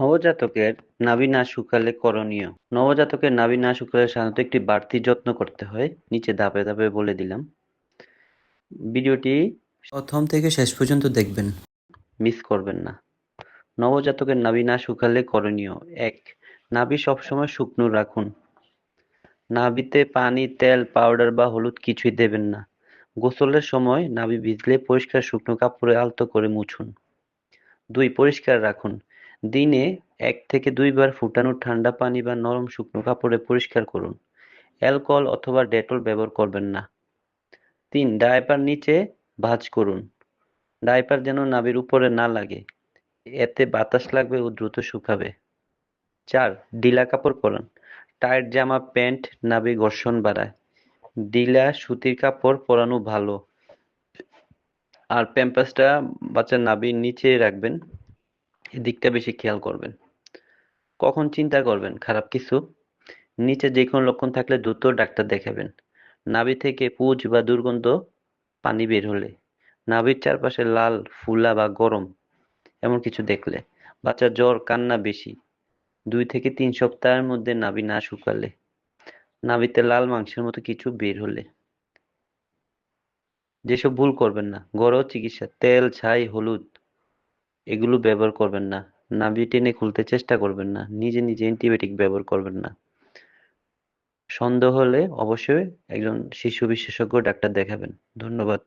নবজাতকের নাভি না শুকালে করণীয়। নবজাতকের নাভি না শুকালে সাধারণত একটি বাড়তি যত্ন করতে হয়, নিচে ধাপে ধাপে বলে দিলাম। ভিডিওটি প্রথম থেকে শেষ পর্যন্ত দেখবেন। মিস করবেন না। নবজাতকের নাভি না শুকালে করণীয়। এক, নাভি সবসময় শুকনো রাখুন। নাভিতে পানি, তেল পাউডার বা হলুদ কিছুই দেবেন না। গোসলের সময় নাভি ভিজলে পরিষ্কার শুকনো কাপড়ে আলতো করে মুছুন। দুই, পরিষ্কার রাখুন। দিনে এক থেকে দুইবার ফুটানো ঠান্ডা পানি বা নরম শুকনো কাপড়ে পরিষ্কার করুন। অ্যালকোহল অথবা ডেটল ব্যবহার করবেন না। তিন, ডায়াপার নিচে ভাঁজ করুন। ডায়াপার যেন নাবির উপরে না লাগে, এতে বাতাস লাগবে ও দ্রুত শুকাবে। চার, ঢিলা কাপড় পরান। টাইট জামা, প্যান্ট নাবি ঘর্ষণ বাড়ায়। ঢিলা সুতির কাপড় পরানো ভালো। আর প্যাম্পাসটা বাচ্চার নাবির নিচে রাখবেন। এদিকটা বেশি খেয়াল করবেন। কখন চিন্তা করবেন? খারাপ কিছু? নিচে যে কোনো লক্ষণ থাকলে দ্রুত ডাক্তার দেখাবেন। নাভি থেকে পুজ বা দুর্গন্ধ পানি বের হলে। নাভির চারপাশে লাল, ফুলা বা গরম, এমন কিছু দেখলে। বাচ্চার জ্বর, কান্না বেশি। দুই থেকে তিন সপ্তাহের মধ্যে নাভি না শুকালে। নাভিতে লাল মাংসের মতো কিছু বের হলে। যেসব ভুল করবেন না। ঘরোয়া চিকিৎসা, তেল, ছাই, হলুদ এগুলো ব্যবহার করবেন না। নাভি টেনে খুলতে চেষ্টা করবেন না। নিজে নিজে অ্যান্টিবায়োটিক ব্যবহার করবেন না। সন্দেহ হলে অবশ্যই একজন শিশু বিশেষজ্ঞ ডাক্তার দেখাবেন। ধন্যবাদ।